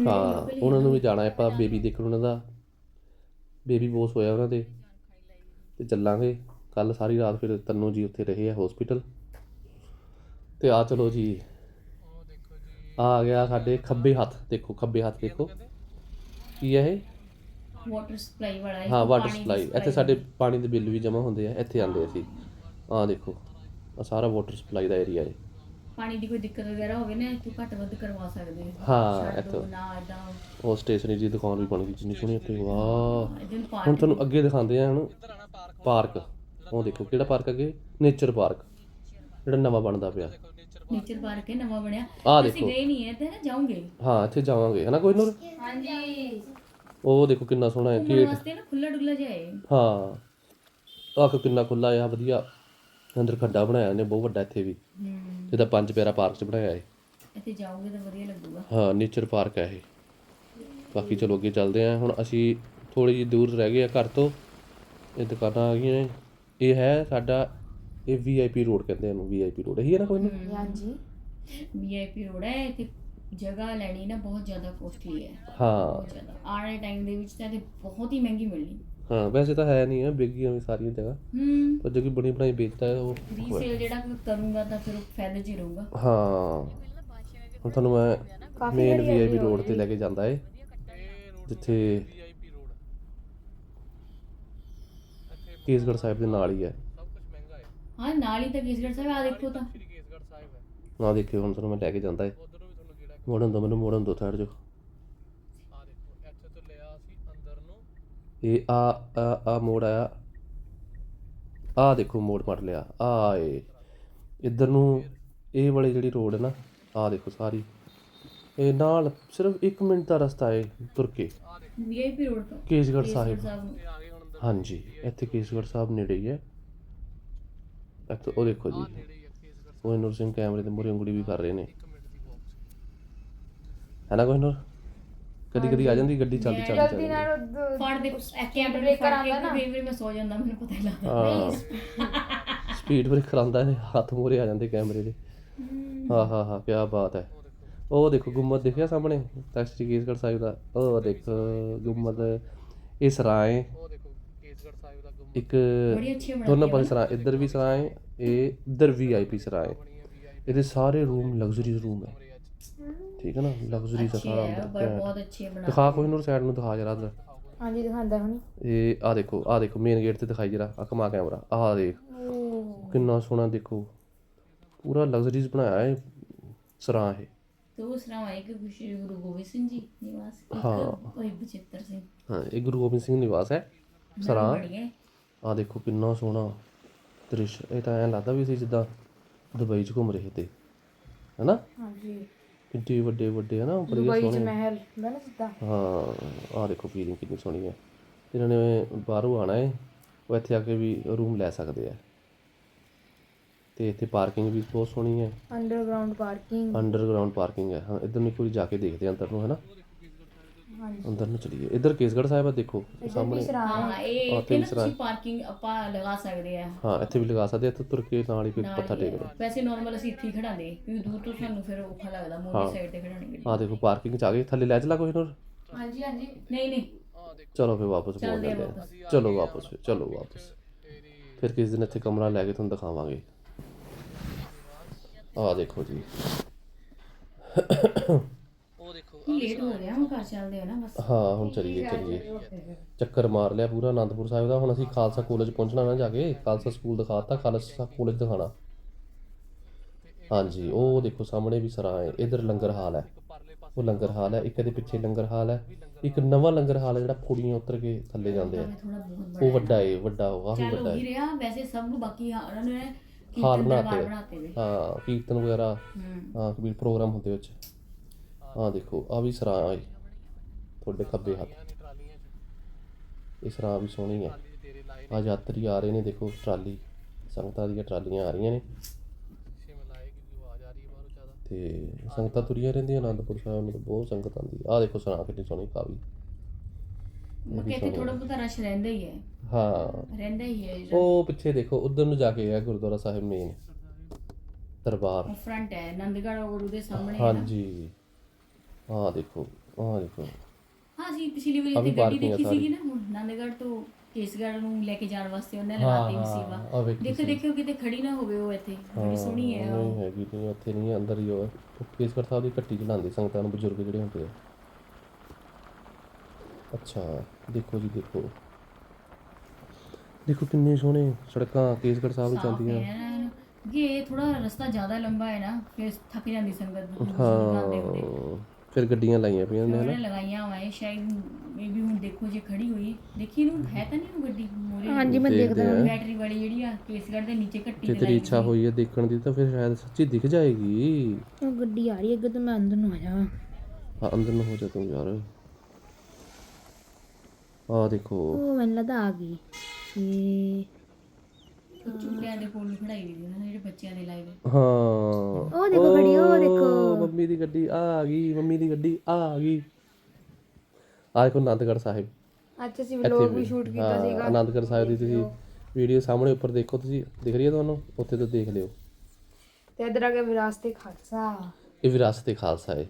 ਹਾਂ ਉਹਨਾਂ ਨੂੰ ਵੀ ਜਾਣਾ ਹੈ ਆਪਾਂ ਬੇਬੀ ਦੇਖਣ ਉਹਨਾਂ ਦਾ। ਬੇਬੀ ਬੋਸ ਹੋਇਆ ਉਹਨਾਂ ਦੇ। ਤੇ ਚੱਲਾਂਗੇ। ਕੱਲ ਸਾਰੀ ਰਾਤ ਫਿਰ ਤੰਨੂ ਜੀ ਉੱਥੇ ਰਹੇ ਆ ਹਸਪੀਟਲ ਤੇ ਆ ਚਲੋ ਜੀ। ਆ ਗਿਆ ਸਾਡੇ ਖੱਬੇ ਹੱਥ। ਦੇਖੋ ਖੱਬੇ ਹੱਥ ਦੇਖੋ। ਕੀ ਹੈ ਇਹ? ਵਾਟਰ ਸਪਲਾਈ ਵਾਲਾ ਹੈ ਹਾਂ ਵਾਟਰ ਸਪਲਾਈ ਇੱਥੇ ਸਾਡੇ ਪਾਣੀ ਦੇ ਬਿੱਲ ਵੀ ਜਮ੍ਹਾਂ ਹੁੰਦੇ ਆ। ਇੱਥੇ ਆਉਂਦੇ ਅਸੀਂ। ਆ ਦੇਖੋ ਆ ਸਾਰਾ ਵਾਟਰ ਸਪਲਾਈ ਦਾ ਏਰੀਆ ਹੈ। ਪਾਣੀ ਦੀ ਕੋਈ ਦਿੱਕਤ ਵਗੈਰਾ ਹੋਵੇ ਨਾ ਤੂੰ ਘੱਟ ਵੱਧ ਕਰਵਾ ਸਕਦੇ ਹੋ। ਹਾਂ ਛੱਡ ਦਿਓ, ਇੱਥੋਂ ਨਾ ਇਦਾਂ ਉਹ ਸਟੇਸ਼ਨਰੀ ਦੀ ਦੁਕਾਨ ਵੀ ਬਣ ਗਈ ਜਿੰਨੀ ਸੋਹਣੀ ਉੱਥੇ ਵਾਹ। ਇਦਾਂ ਹੁਣ ਤੁਹਾਨੂੰ ਅੱਗੇ ਦਿਖਾਉਂਦੇ ਆ ਹੁਣ ਪਾਰਕ ਉਹ ਦੇਖੋ ਕਿਹੜਾ ਪਾਰਕ ਅੱਗੇ? ਨੇਚਰ ਪਾਰਕ ਜਿਹੜਾ ਨਵਾਂ ਬਣਦਾ ਪਿਆ। ਨੇਚਰ ਪਾਰਕ ਹੈ ਨਵਾਂ ਬਣਿਆ। ਆਹ ਅਸੀਂ ਦੇਖੋ। ਗਏ ਨਹੀਂ ਹੈ ਤੇ ਨਾ ਜਾਉਂਗੇ ਹਾਂ ਇੱਥੇ ਜਾਵਾਂਗੇ। ਹਨਾ ਕੋਈ ਨੂਰ ਹਾਂਜੀ। ਉਹ ਦੇਖੋ ਕਿੰਨਾ ਸੋਹਣਾ ਹੈ ਘੁੰਮਣ ਗੇਟ ਵਾਸਤੇ ਨਾ ਖੁੱਲਾ ਡੁੱਲਾ ਜਾਏ ਹਾਂ। ਆਹ ਦੇਖੋ ਕਿੰਨਾ ਖੁੱਲਾ ਆ ਵਧੀਆ। ਅੰਦਰ ਖੱਡਾ ਬਣਾਇਆ ਨੇ ਬਹੁਤ ਵੱਡਾ ਇੱਥੇ ਵੀ। ਹੂੰ। ਜਿਹਦਾ ਪੰਜ ਪਿਆਰਾ ਪਾਰਕ ਚ ਬਣਾਇਆ ਹੈ ਇੱਥੇ ਜਾਓਗੇ ਤਾਂ ਵਧੀਆ ਲੱਗੂਗਾ। ਹਾਂ ਨੇਚਰ ਪਾਰਕ ਹੈ ਇਹ। ਬਾਕੀ ਚਲੋ ਅੱਗੇ ਚੱਲਦੇ ਆ ਹੁਣ ਅਸੀਂ ਥੋੜੀ ਜਿਹੀ ਦੂਰ ਰਹਿ ਗਏ ਆ ਘਰ ਤੋਂ। ਇਹ ਦੁਕਾਨਾਂ ਆ ਗਈਆਂ ਨੇ। ਇਹ ਹੈ ਸਾਡਾ ਇਹ ਵੀਆਈਪੀ ਰੋਡ ਕਹਿੰਦੇ ਆ ਇਹਨੂੰ ਵੀਆਈਪੀ ਰੋਡ ਇਹੀ ਹੈ ਨਾ ਕੋਈ ਨਾ? ਹਾਂਜੀ। ਵੀਆਈਪੀ ਰੋਡ ਹੈ ਇੱਥੇ ਜਗ੍ਹਾ ਲੈਣੀ ਨਾ ਬਹੁਤ ਜ਼ਿਆਦਾ ਕੋਸਟਲੀ ਹੈ। ਹਾਂ। ਜ਼ਿਆਦਾ। ਆਉਣ ਵਾਲੇ ਟਾਈਮ ਦੇ ਵਿੱਚ ਤਾਂ ਇਹ ਬਹੁਤ ਹੀ ਮਹਿੰਗੀ ਮਿਲਣੀ। ਹਾਂ ਵੈਸੇ ਤਾਂ ਹੈ ਨਹੀਂ ਹੈ ਬਿਗੀਆਂ ਵੀ ਸਾਰੀਆਂ ਜਗ੍ਹਾ। ਹੂੰ। ਪਰ ਜੋ ਕਿ ਬਣੀ ਬਣਾਈ ਵੇਚਦਾ ਹੈ ਉਹ ਰੀਸੇਲ ਜਿਹੜਾ ਕਰੂੰਗਾ ਤਾਂ ਫਿਰ ਉਹ ਫਾਇਦੇ 'ਚ ਹੀ ਰਹੂੰਗਾ। ਹਾਂ। ਹੁਣ ਤੁਹਾਨੂੰ ਮੈਂ ਮੇਨ ਵੀਆਈਪੀ ਰੋਡ ਤੇ ਲੈ ਕੇ ਜਾਂਦਾ ਏ। ਜਿੱਥੇ ਕੇਸਗੜ੍ਹ ਸਾਹਿਬ ਦੇ ਨਾਲ ਹੀ ਹੈ। ਹਾਂ ਨਾਲ ਹੀ ਤਾਂ ਕੇਸਗੜ੍ਹ ਸਾਹਿਬ ਆ ਦੇਖੋ ਤਾਂ। ਨਾ ਦੇਖਿਓ ਹੁਣ ਤੁਹਾਨੂੰ ਮੈਂ ਲੈ ਕੇ ਜਾਂਦਾ ਏ। ਮੋੜਨ ਦੋ ਮੈਨੂੰ ਮੋੜਨ ਦੋ ਥੜ ਜੋ ਇਹ ਆ ਆ ਆ ਮੋੜ ਆਇਆ। ਆ ਦੇਖੋ ਮੋੜ ਮੜ ਲਿਆ। ਆ ਏ ਇੱਧਰ ਨੂੰ ਇਹ ਵਾਲੀ ਜਿਹੜੀ ਰੋਡ ਹੈ ਨਾ ਆ ਦੇਖੋ ਸਾਰੀ। ਇਹ ਨਾਲ ਸਿਰਫ 1 ਮਿੰਟ ਦਾ ਰਸਤਾ ਹੈ ਤੁਰ ਕੇ। ਵੀਆਈਪੀ ਰੋਡ ਤੋਂ। ਕੇਸਗੜ੍ਹ ਸਾਹਿਬ। ਹਾਂਜੀ ਇੱਥੇ ਕੇਸਗੜ੍ਹ ਸਾਹਿਬ ਨੇੜੇ ਹੀ ਹੈ। ਇੱਥੇ ਉਹ ਦੇਖੋ ਜੀ। ਕੋਹਿਨੂਰ ਸਿੰਘ ਕੈਮਰੇ ਦੇ ਮੂਹਰੇ ਉਂਗਲੀ ਵੀ ਕਰ ਰਹੇ ਨੇ। ਹੈ ਨਾ ਕੋਹਿਨੂਰ? ਕਦੀ ਕਦੀ ਆ ਜਾਂਦੀ ਗੱਡੀ ਚੱਲਦੀ ਚੱਲਦੀ ਜਲਦੀ ਚੱਲਦੀ। ਨਾਲ ਉਹ- ਫੜ ਦੇ ਕੈਮਰੇ ਨੂੰ ਫੜ ਕੇ ਕਈ ਵਾਰੀ ਮੈਂ ਸੋ ਜਾਂਦਾ ਮੈਨੂੰ ਪਤਾ ਹੀ ਲੱਗਦਾ। ਹਾਂ। ਸਪੀਡ ਬ੍ਰੇਕਰ ਆਉਂਦਾ ਹੈ ਹੱਥ ਮੂਹਰੇ ਆ ਜਾਂਦੇ ਕੈਮਰੇ ਦੇ। ਹਾਂ। ਹਾਂ ਹਾਂ ਕੀ ਬਾਤ ਹੈ। ਉਹ ਦੇਖੋ ਗੁੰਮਤ ਦਿਖਿਆ ਸਾਹਮਣੇ ਤਖਤ ਸ੍ਰੀ ਕੇਸਗੜ੍ਹ ਸਾਹਿਬ ਦਾ? ਉਹ ਦੇਖੋ ਗੁੰਮਤ ਇਹ ਸਰਾਏ ਇੱਕ ਬੜੀ ਅੱਛੀ ਬਣਾ ਦੋਨੋਂ ਪਾਸੇ ਸਰਾਂ ਇੱਧਰ ਵੀ ਸਰਾਂ ਹੈ ਇਹ ਇੱਧਰ ਵੀ ਆਈਪੀ ਸਰਾਂ ਹੈ ਇਹਦੇ ਸਾਰੇ ਰੂਮ ਲਗਜ਼ਰੀ ਰੂਮ ਹੈ। ਠੀਕ ਹੈ ਨਾ? ਲਗਜ਼ਰੀ ਦਾ ਸਾਰਾ ਬਹੁਤ ਅੱਛੀ ਬਣਾ ਦਿਖਾ ਕੋਈ ਨੂਰ ਸਾਈਡ ਨੂੰ ਦਿਖਾ ਜਰਾ ਅੰਦਰ ਹਾਂਜੀ ਦਿਖਾਉਂਦਾ ਹੁਣੀ। ਇਹ ਆ ਦੇਖੋ ਆ ਦੇਖੋ ਮੇਨ ਗੇਟ ਤੇ ਦਿਖਾਈ ਜਰਾ ਆ ਕਮਾ ਕੈਮਰਾ ਆਹ ਦੇਖ। ਕਿੰਨਾ ਸੋਹਣਾ ਦੇਖੋ। ਪੂਰਾ ਲਗਜ਼ਰੀਜ਼ ਬਣਾਇਆ ਹੈ ਸਰਾਂ ਇਹ। ਤੋ ਸਰਾਂ ਹੈ ਕਿ ਗੁਰੂ ਗੋਬਿੰਦ ਸਿੰਘ ਜੀ ਨਿਵਾਸ ਹਾਂ। ਕੋਈ ਬਚਿੱਤਰ ਸਿੰਘ। ਹਾਂ ਇਹ ਗੁਰੂ ਗੋਬਿੰਦ ਸਿੰਘ ਨਿਵਾਸ ਹੈ ਸਰਾਂ। ਆ ਦੇਖੋ ਕਿੰਨਾ ਸੋਹਣਾ ਦ੍ਰਿਸ਼। ਇਹ ਤਾਂ ਐ ਲੱਗਦਾ ਵੀ ਸੀ ਜਿੱਦਾਂ ਦੁਬਈ 'ਚ ਘੁੰਮ ਰਹੇ ਤੇ ਹੈਨਾ ਹਾਂਜੀ। ਕਿੰਨੇ ਵੱਡੇ ਵੱਡੇ ਹਨਾ ਬੜੇ ਦੁਬਈ ਚ ਸੋਹਣੇ ਮਹਿਲ ਹੁੰਦਾ ਨਾ ਸਿੱਧਾ। ਹਾਂ ਆ ਦੇਖੋ ਫੀਲਿੰਗ ਕਿੰਨੀ ਸੋਹਣੀ ਹੈ। ਇਹਨਾਂ ਨੇ ਬਾਹਰੋਂ ਆਣਾ ਹੈ ਉਹ ਇੱਥੇ ਆ ਕੇ ਵੀ ਰੂਮ ਲੈ ਸਕਦੇ ਆ। ਤੇ ਇੱਥੇ ਪਾਰਕਿੰਗ ਵੀ ਬਹੁਤ ਸੋਹਣੀ ਹੈ। ਅੰਡਰਗਰਾਉਂਡ ਪਾਰਕਿੰਗ ਅੰਡਰਗਰਾਉਂਡ ਪਾਰਕਿੰਗ ਹੈ। ਹਾਂ ਇੱਧਰ ਨੂੰ ਇੱਕ ਵਾਰੀ ਜਾ ਕੇ ਦੇਖਦੇ ਹਾਂ ਅੰਦਰ ਨੂੰ ਹੈਨਾ? ਅੰਦਰ ਨੂੰ ਚਲੀਏ। ਇੱਧਰ ਕੇਸਗੜ੍ਹ ਸਾਹਿਬ ਆ ਦੇਖੋ ਸਾਹਮਣੇ। ਇਹ ਇੱਥੇ ਨਾ ਪਾਰਕਿੰਗ ਆਪਾਂ ਲਗਾ ਸਕਦੇ ਆ। ਹਾਂ ਇੱਥੇ ਵੀ ਲਗਾ ਸਕਦੇ ਆ ਤੁਰ ਕੇ ਨਾਲ ਹੀ ਕੋਈ ਪੱਥਾ ਟੇਕ ਲਓ। ਵੈਸੇ ਨਾਰਮਲ ਅਸੀਂ ਇੱਥੇ ਹੀ ਖੜਾਉਂਦੇ ਕਿਉਂਕਿ ਦੂਰ ਤੋਂ ਸਾਨੂੰ ਫਿਰ ਔਖਾ ਲੱਗਦਾ ਮੋਟੀ ਸਾਈਡ ਤੇ ਖੜਾਉਣੇ ਹਾਂ ਦੇਖੋ ਪਾਰਕਿੰਗ ਚ ਆ ਗਏ। ਥੱਲੇ ਲੈ ਚਲਾ ਕੋਈ ਹੋਰ? ਹਾਂਜੀ ਹਾਂਜੀ। ਨਹੀਂ ਨਹੀਂ। ਚਲੋ ਫੇਰ ਵਾਪਸ ਬੋਲ ਲੈਂਦੇ ਆ ਚਲੋ ਵਾਪਸ ਚਲੋ ਵਾਪਸ। ਫਿਰ ਕਿਸ ਦਿਨ ਇੱਥੇ ਕਮਰਾ ਲੈ ਕੇ ਤੁਹਾਨੂੰ ਦਿਖਾਵਾਂਗੇ। ਆ ਦੇਖੋ ਜੀ। ਲੇਟ ਹੋ ਗਿਆ ਹੁਣ ਘਰ ਚੱਲਦੇ ਆ ਨਾ ਬਸ। ਹਾਂ ਹੁਣ ਚਲੀਏ ਚਲੀਏ। ਚੱਕਰ ਮਾਰ ਲਿਆ ਪੂਰਾ ਆਨੰਦਪੁਰ ਸਾਹਿਬ ਦਾ। ਹੁਣ ਅਸੀਂ ਖਾਲਸਾ ਕਾਲਜ ਪਹੁੰਚਣਾ ਨਾ ਜਾ ਕੇ ਖਾਲਸਾ ਸਕੂਲ ਦਿਖਾਤਾ ਖਾਲਸਾ ਕਾਲਜ ਦਿਖਾਣਾ ਹਾਂਜੀ ਉਹ ਦੇਖੋ ਸਾਹਮਣੇ ਵੀ ਸਰਾਂ ਹੈ। ਇਧਰ ਲੰਗਰ ਹਾਲ ਹੈ। ਉਹ ਲੰਗਰ ਹਾਲ ਹੈ। ਇੱਕ ਇਹਦੇ ਪਿੱਛੇ ਲੰਗਰ ਹਾਲ ਹੈ। ਇੱਕ ਨਵਾਂ ਲੰਗਰ ਹਾਲ ਹੈ ਜਿਹੜਾ ਪੌੜੀਆਂ ਉਤਰ ਕੇ ਥੱਲੇ ਜਾਂਦੇ ਆ। ਉਹ ਵੱਡਾ ਏ ਵੱਡਾ ਉਹ ਕਾਫੀ ਚੱਲ ਵੱਡਾ ਰਿਹਾ। ਵੈਸੇ ਸਭ ਨੂੰ ਬਾਕੀ ਹਾਂ, ਉਹਨਾਂ ਨੇ ਹਾਲ ਕੀਰਤਨ ਬਣਾਤੇ ਵੇ। ਹਾਂ ਕੀਰਤਨ ਵਗੈਰਾ। ਹੂੰ। ਹਾਂ ਕਬੀਰ ਪ੍ਰੋਗਰਾਮ ਹੁੰਦੇ ਵਿੱਚ। ਆਹ ਦੇਖੋ ਆ ਵੀ ਸਰਾਂ ਹੈ। ਤੁਹਾਡੇ ਖੱਬੇ ਹੱਥ। ਇਹ ਸਰਾਂ ਵੀ ਸੋਹਣੀ ਹੈ। ਆ ਯਾਤਰੀ ਆ ਰਹੇ ਨੇ ਦੇਖੋ ਟਰਾਲੀ। ਸੰਗਤਾਂ ਦੀਆਂ ਟਰਾਲੀਆਂ ਆ ਰਹੀਆਂ ਨੇ। ਤੇ ਸੰਗਤਾਂ ਤੁਰੀਆਂ ਰਹਿੰਦੀਆਂ ਆਨੰਦਪੁਰ ਸਾਹਿਬ ਨੂੰ ਬਹੁਤ ਸੰਗਤ ਆਉਂਦੀ ਆ ਦੇਖੋ ਸਰਾਂ ਕਿੰਨੀ ਸੋਹਣੀ ਕਾਵੀ। ਇੱਥੇ ਥੋੜਾ ਬਹੁਤਾ ਰਸ਼ ਰਹਿੰਦਾ ਹੀ ਹੈ। ਹਾਂ। ਰਹਿੰਦਾ ਹੀ ਹੈ ਉਹ ਪਿੱਛੇ ਦੇਖੋ ਉਧਰ ਨੂੰ ਜਾ ਕੇ ਹੈ ਗੁਰਦੁਆਰਾ ਸਾਹਿਬ ਮੇਨ ਦਰਬਾਰ। ਫਰੰਟ ਹੈ ਨੰਦਗੜ੍ਹ ਔਰ ਉਹਦੇ ਸਾਹਮਣੇ ਹਾਂਜੀ। ਆਹ ਦੇਖੋ ਆਹ ਦੇਖੋ। ਹਾਂ ਸੀ ਪਿਛਲੀ ਵਾਰੀ ਇੱਥੇ ਗੱਡੀ ਆ ਦੇਖੀ ਸਾਰੀ। ਸੀਗੀ ਨਾ ਹੁਣ ਨੰਦਗੜ੍ਹ ਤੋਂ ਕੇਸਗੜ੍ਹ ਨੂੰ ਲੈ ਕੇ ਜਾਣ ਵਾਸਤੇ ਉਹਨੇ ਲਗਾਤੀ ਵੀ ਸੀਵਾ ਆ ਵੇਖੀ ਦੇਖੋ ਦੇਖਿਓ ਕਿਤੇ ਖੜੀ ਨਾ ਹੋਵੇ ਉਹ ਇੱਥੇ। ਬੜੀ ਸੋਹਣੀ ਹੈ ਉਹ। ਨਹੀਂ ਹੈਗੀ ਨਹੀਂ ਉੱਥੇ ਨਹੀਂ ਹੈ, ਅੰਦਰ ਹੀ। ਉਹ ਕੇਸਗੜ੍ਹ ਸਾਹਿਬ ਦੀ ਘੱਟੀ ਚਲਾਉਂਦੇ ਸੰਗਤਾਂ ਨੂੰ ਬਜ਼ੁਰਗ ਜਿਹੜੇ ਹੁੰਦੇ ਆ। ਅੱਛਾ ਦੇਖੋ ਜੀ ਦੇਖੋ। ਦੇਖੋ ਕਿੰਨੇ ਸੋਹਣੇ ਸੜਕਾਂ ਕੇਸਗੜ੍ਹ ਸਾਹਿਬ ਨੂੰ ਜਾਂਦੀਆਂ ਹੈ ਨਾ। ਇਹ ਥੋੜਾ ਰਸਤਾ ਜ਼ਿਆਦਾ ਲੰਬਾ ਹੈ ਨਾ ਫਿਰ ਥੱਕ ਜਾਂਦੀ ਸੰਗਤ ਹੁੰਦੇ ਹਾਂ। ਫਿਰ ਗੱਡੀਆਂ ਲਾਈਆਂ ਪਈਆਂ ਨੇ। ਉਹਨੇ ਲਗਾਈਆਂ ਹੋਇਆ ਹੈ ਸ਼ਾਇਦ ਮੇ ਵੀ ਹੁਣ ਦੇਖੋ ਜੇ ਖੜੀ ਹੋਈ। ਦੇਖੀ ਨੂੰ ਹੈ ਤਾਂ ਨਹੀਂ ਉਹ ਗੱਡੀ? ਮੋਰੇ ਹਾਂਜੀ ਮੈਂ ਦੇਖਦੇ ਆ ਬੈਟਰੀ ਵਾਲੀ ਜਿਹੜੀ ਆ ਕੇਸਗੜ੍ਹ ਦੇ ਨੀਚੇ ਘੱਟੀ ਤੇ ਤੇਰੀ ਲਾਈ ਇੱਛਾ ਹੋਈ। ਹੈ ਦੇਖਣ ਦੀ ਤਾਂ ਫਿਰ ਸ਼ਾਇਦ ਸੱਚੀ ਦਿਖ ਜਾਏਗੀ। ਉਹ ਗੱਡੀ ਆ ਰਹੀ ਹੈ ਅੱਗੇ ਤੋਂ ਮੈਂ ਅੰਦਰ ਨੂੰ ਆ ਜਾਵਾਂ। ਹਾਂ ਅੰਦਰ ਨੂੰ ਹੋ ਜਾ ਤੂੰ ਯਾਰ। ਆ ਦੇਖੋ। ਉਹ ਮੈਨੂੰ ਲੱਗਦਾ ਆ ਗਈ। ਇਹ ਚੁੱਕਿਆਂ ਦੇ ਕੋਲ ਖੜਾਈ ਹੋਈ ਉਹਨਾਂ ਨੇ ਜਿਹੜੇ ਬੱਚਿਆਂ ਦੇ ਲਾਏ ਹੋਏ ਹਾਂ। ਉਹ ਦੇਖੋ ਗੱਡੀ ਉਹ ਦੇਖੋ। ਮੰਮੀ ਦੀ ਗੱਡੀ ਆ ਆ ਗਈ ਮੰਮੀ ਦੀ ਗੱਡੀ ਆ ਆ ਗਈ। ਆ ਦੇਖੋ ਆਨੰਦਗੜ੍ਹ ਸਾਹਿਬ। ਅੱਜ ਅਸੀਂ ਵਲੌਗ ਵੀ ਸ਼ੂਟ ਕੀਤਾ ਹਾਂ, ਸੀਗਾ। ਆਨੰਦਗੜ੍ਹ ਸਾਹਿਬ ਦੀ ਤੁਸੀਂ ਵੀਡੀਓ ਸਾਹਮਣੇ ਉੱਪਰ ਦੇਖੋ ਤੁਸੀਂ ਦਿਖ ਰਹੀ ਹੈ ਤੁਹਾਨੂੰ? ਉੱਥੇ ਤੋਂ ਦੇਖ ਲਿਓ। ਤੇ ਇਧਰ ਆ ਕੇ ਵਿਰਾਸਤੇ ਖਾਲਸਾ। ਇਹ ਵਿਰਾਸਤ ਏ ਖਾਲਸਾ ਹੈ।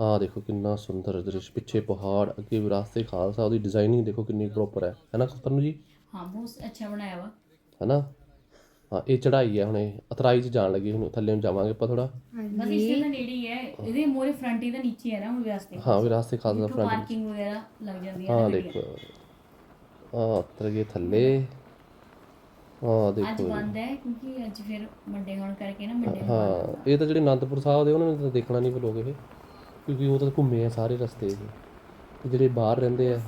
ਆ ਦੇਖੋ ਕਿੰਨਾ ਸੁੰਦਰ ਦ੍ਰਿਸ਼ ਪਿੱਛੇ ਪਹਾੜ ਅੱਗੇ ਵਿਰਾਸਤ ਏ ਖਾਲਸਾ ਉਹਦੀ ਡਿਜ਼ਾਈਨਿੰਗ ਦੇਖੋ ਕਿੰਨੀ ਪ੍ਰੋਪਰ ਹੈ। ਹੈ ਨਾ ਜੀ? ਹਾਂ ਬਹੁਤ ਅੱਛਾ ਬਣਾਇਆ ਵਾ। ਹੈ ਨਾ ਹਾਂ ਇਹ ਚੜਾਈ ਹੈ ਹੁਣੇ ਅਤਰਾਈ 'ਚ ਜਾਣ ਲੱਗੀ ਹੁਣ ਥੱਲੇ ਨੂੰ ਜਾਵਾਂਗੇ ਆਪਾਂ ਥੋੜਾ ਬਸ ਇਸ ਦੇ ਨੇੜੇ ਹੀ ਹੈ ਇਹਦੇ ਮੋਰੇ ਫਰੰਟ ਹੀ ਦਾ ਨੀਚੇ ਹੈ ਨਾ ਉਹ ਵਿਆਸਤੇ ਹਾਂ ਵਿਰਾਸਤ ਏ ਖਾਲਸਾ ਤੋਂ ਫਰੰਟ ਪਾਰਕਿੰਗ ਵਗੈਰਾ ਲੱਗ ਜਾਂਦੀ ਹੈ ਹਾਂ ਦੇਖੋ। ਆ ਉਤਰ ਗਏ ਥੱਲੇ। ਹਾਂ ਅੱਜ ਦੇਖੋ ਬੰਦ ਹੈ ਕਿਉਂਕਿ ਅੱਜ ਫਿਰ ਮੰਡੇ ਹੋਣ ਕਰਕੇ ਨਾ ਮੰਡੇ ਹਾਂ ਇਹ ਤਾਂ ਜਿਹੜੇ ਅਨੰਦਪੁਰ ਸਾਹਿਬ ਦੇ ਉਹਨਾਂ ਨੇ ਤਾਂ ਦੇਖਣਾ ਨਹੀਂ ਬਲੋਗੇ ਇਹ। ਕਿਉਂਕਿ ਉਹ ਤਾਂ ਘੁੰਮੇ ਆ ਸਾਰੇ ਰਸਤੇ ਇਹ। ਤੇ ਜਿਹੜੇ ਬਾਹਰ ਰਹਿੰਦੇ ਆ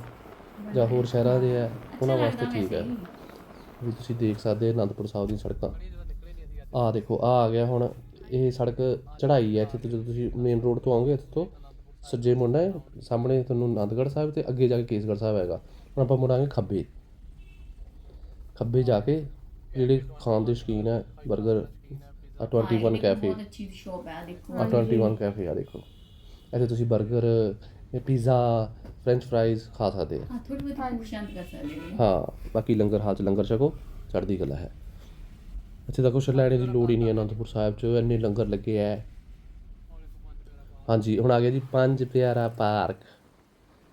ਜਾਂ ਹੋਰ ਸ਼ਹਿਰਾਂ ਦੇ ਆ ਉਹਨਾਂ ਵਾਸਤੇ ਠੀਕ ਹੈ। ਵੀ ਤੁਸੀਂ ਦੇਖ ਸਕਦੇ ਹੋ ਅਨੰਦਪੁਰ ਸਾਹਿਬ ਦੀ ਸੜਕਾਂ। ਆਹ ਦੇਖੋ ਆ ਆ ਗਿਆ ਹੁਣ ਇਹ ਸੜਕ ਚੜਾਈ ਹੈ ਇੱਥੇ ਤੋਂ ਜਦੋਂ ਤੁਸੀਂ ਮੇਨ ਰੋਡ ਤੋਂ ਆਓਗੇ ਇੱਥੇ ਤੋਂ ਸੱਜੇ ਮੁੜਨਾ ਹੈ ਸਾਹਮਣੇ ਤੁਹਾਨੂੰ ਆਨੰਦਗੜ੍ਹ ਸਾਹਿਬ ਤੇ ਅੱਗੇ ਜਾ ਕੇ ਕੇਸਗੜ੍ਹ ਸਾਹਿਬ ਹੈਗਾ। ਹੁਣ ਆਪਾਂ ਮੁੜਾਂਗੇ ਖੱਬੇ। ਖੱਬੇ ਜਾ ਕੇ ਜਿਹੜੇ ਖਾਣ ਦੇ ਸ਼ੌਕੀਨ ਹੈ 버ਗਰ ਆ 21 ਕੈਫੇ ਬਹੁਤ ਅੱਛੀ ਸ਼ੋਪ ਹੈ ਆਹ ਦੇਖੋ। ਆ 21 ਕੈਫੇ ਆ ਦੇਖੋ। ਇੱਥੇ ਤੁਸੀਂ 버ਗਰ ਪੀਜ਼ਾ ਫ੍ਰੈਂਚ ਫ੍ਰਾਈਜ਼ ਖਾ ਸਕਦੇ ਆ। ਹਾਂ ਥੋੜੀ ਬਹੁਤੀ ਭੁੱਖ ਸ਼ਾਂਤ ਕਰ ਸਕਦੇ ਹੋ ਹਾਂ ਬਾਕੀ ਲੰਗਰ ਹਾਲ ਚ ਲੰਗਰ ਛਕੋ ਚੜ੍ਹਦੀ ਕਲਾ ਹੈ। ਇੱਥੇ ਤਾਂ ਕੁਛ ਲੈਣੇ ਦੀ ਲੋੜ ਹੀ ਨਹੀਂ ਅਨੰਦਪੁਰ ਸਾਹਿਬ ਚ ਇੰਨੇ ਲੰਗਰ ਲੱਗੇ ਐ। ਹਾਂਜੀ ਹੁਣ ਆ ਗਿਆ ਜੀ ਪੰਜ ਪਿਆਰਾ ਪਾਰਕ।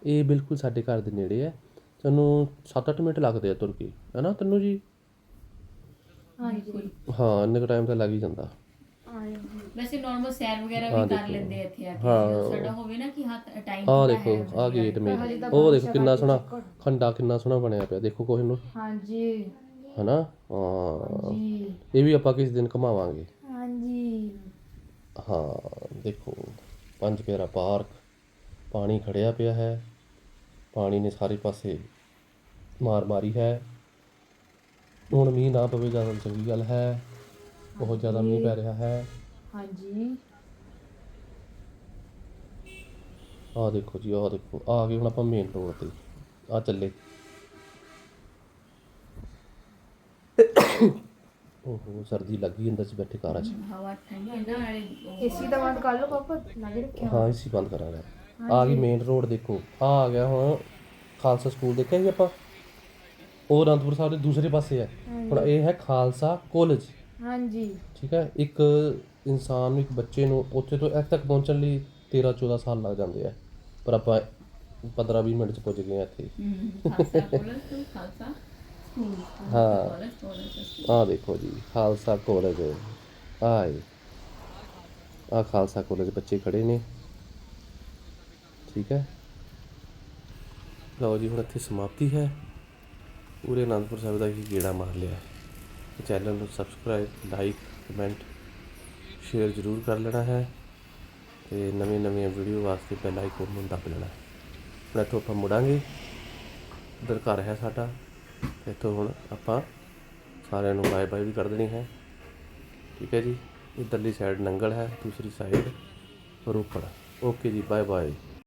ਇਹ ਬਿਲਕੁਲ ਸਾਡੇ ਘਰ ਦੇ ਨੇੜੇ ਹੈ ਤੁਹਾਨੂੰ 7-8 ਮਿੰਟ ਲੱਗਦੇ ਆ ਤੁਰ ਕੇ ਹੈ ਨਾ ਤੈਨੂੰ ਜੀ? ਹਾਂਜੀ। ਹਾਂ ਇੰਨੇ ਕੁ ਟਾਈਮ ਤਾਂ ਲੱਗ ਹੀ ਜਾਂਦਾ। ਹਾਂਜੀ ਵੈਸੇ ਨਾਰਮਲ ਸੈਰ ਵਗੈਰਾ ਵੀ ਕਰ। ਲੈਂਦੇ ਆ ਇੱਥੇ ਆ ਹਾਂ। ਕੇ ਸਾਡਾ ਹੋਵੇ ਨਾ ਕਿ ਹੱਥ ਟਾਈਮ ਆਹ ਦੇਖੋ ਆਹ ਗੇਟ ਮੇਨ। ਉਹ ਦੇਖੋ ਕਿੰਨਾ ਸੋਹਣਾ ਖੰਡਾ ਕਿੰਨਾ ਸੋਹਣਾ ਬਣਿਆ ਪਿਆ। ਦੇਖੋ ਕੋਹ ਨੂੰ। ਹਾਂਜੀ। ਹਨਾ? ਹਾਂ। ਜੀ ਇਹ ਵੀ ਆਪਾਂ ਕਿਸੇ ਦਿਨ ਘਮਾਵਾਂਗੇ? ਹਾਂਜੀ। ਹਾਂ ਦੇਖੋ। ਪੰਜ ਪਿਆਰਾ ਪਾਰਕ। ਪਾਣੀ ਖੜਿਆ ਪਿਆ ਹੈ। ਪਾਣੀ ਨੇ ਸਾਰੇ ਪਾਸੇ ਮਾਰ ਮਾਰੀ ਹੈ। ਹੁਣ ਮੀਂਹ ਨਾ ਪਵੇ ਜ਼ਿਆਦਾ ਚੰਗੀ ਗੱਲ ਹੈ। ਬਹੁਤ ਜ਼ਿਆਦਾ ਮੀਂਹ ਪੈ ਰਿਹਾ ਹੈ। ਹਾਂਜੀ। ਆਹ ਦੇਖੋ ਜੀ ਆਹ ਦੇਖੋ ਆ ਗਏ ਹੁਣ ਆਪਾਂ ਮੇਨ ਰੋਡ ਤੇ। ਆ ਚੱਲੇ। ਓਹੋ ਸਰਦੀ ਲੱਗ ਅੰਦਰ ਚ ਬੈਠੇ ਕਾਰਾਂ 'ਚ। ਹਵਾ ਠੰਡੀ ਹੈ ਨਾ ਨਾਲੇ ਏਸੀ ਦਾ ਬੰਦ ਕਰ ਲਓ ਪਾਪਾ ਲਾਗੇ ਰੱਖਿਆ ਹਾਂ ਇਸੀ ਬੰਦ ਕਰਾਂਗੇ। ਆ ਗਈ ਮੇਨ ਰੋਡ ਦੇਖੋ। ਆ ਆ ਗਿਆ ਹੁਣ ਖਾਲਸਾ ਸਕੂਲ ਦੇਖਿਆ ਜੀ ਆਪਾਂ? ਉਹ ਅਨੰਦਪੁਰ ਸਾਹਿਬ ਦੇ ਦੂਸਰੇ ਪਾਸੇ ਹੈ ਹੁਣ ਇਹ ਹੈ ਖਾਲਸਾ ਕਾਲਜ ਹਾਂਜੀ। ਠੀਕ ਹੈ ਇੱਕ ਇਨਸਾਨ ਨੂੰ ਇੱਕ ਬੱਚੇ ਨੂੰ ਉੱਥੇ ਤੋਂ ਇੱਥੇ ਤੱਕ ਪਹੁੰਚਣ ਲਈ 13 14 ਸਾਲ ਲੱਗ ਜਾਂਦੇ ਆ। ਪਰ ਆਪਾਂ 15 20 ਮਿੰਟ ਚ ਪਹੁੰਚ ਗਏ ਆ ਇੱਥੇ। ਹਾਂ ਆਹ ਦੇਖੋ ਜੀ ਖਾਲਸਾ ਕਾਲਜ। ਆਏ। ਆ ਖਾਲਸਾ ਕਾਲਜ ਬੱਚੇ ਖੜੇ ਨੇ। ਠੀਕ ਹੈ। ਲਓ ਜੀ ਹੁਣ ਇੱਥੇ ਸਮਾਪਤੀ ਹੈ। ਪੂਰੇ ਅਨੰਦਪੁਰ ਸਾਹਿਬ ਦਾ ਹੀ ਗੇੜਾ ਮਾਰ ਲਿਆ। ਚੈਨਲ ਨੂੰ ਸਬਸਕ੍ਰਾਈਬ ਲਾਈਕ ਕਮੈਂਟ ਸ਼ੇਅਰ ਜ਼ਰੂਰ ਕਰ ਲੈਣਾ ਹੈ ਤੇ ਨਵੀਂ ਨਵੀਆਂ ਵੀਡੀਓ ਵਾਸਤੇ ਪਹਿਲਾਂ ਆਈਕਨ ਨੂੰ ਦਬ ਲੈਣਾ ਹੁਣ ਇੱਥੋਂ ਆਪਾਂ ਮੁੜਾਂਗੇ। ਉੱਧਰ ਘਰ ਹੈ ਸਾਡਾ। ਇੱਥੋਂ ਹੁਣ ਆਪਾਂ ਸਾਰਿਆਂ ਨੂੰ ਬਾਏ ਬਾਏ ਵੀ ਕਰ ਦੇਣੀ ਹੈ। ਠੀਕ ਹੈ ਜੀ। ਇੱਧਰਲੀ ਸਾਈਡ ਨੰਗਲ ਹੈ, ਦੂਸਰੀ side Ropar. Okay ji bye bye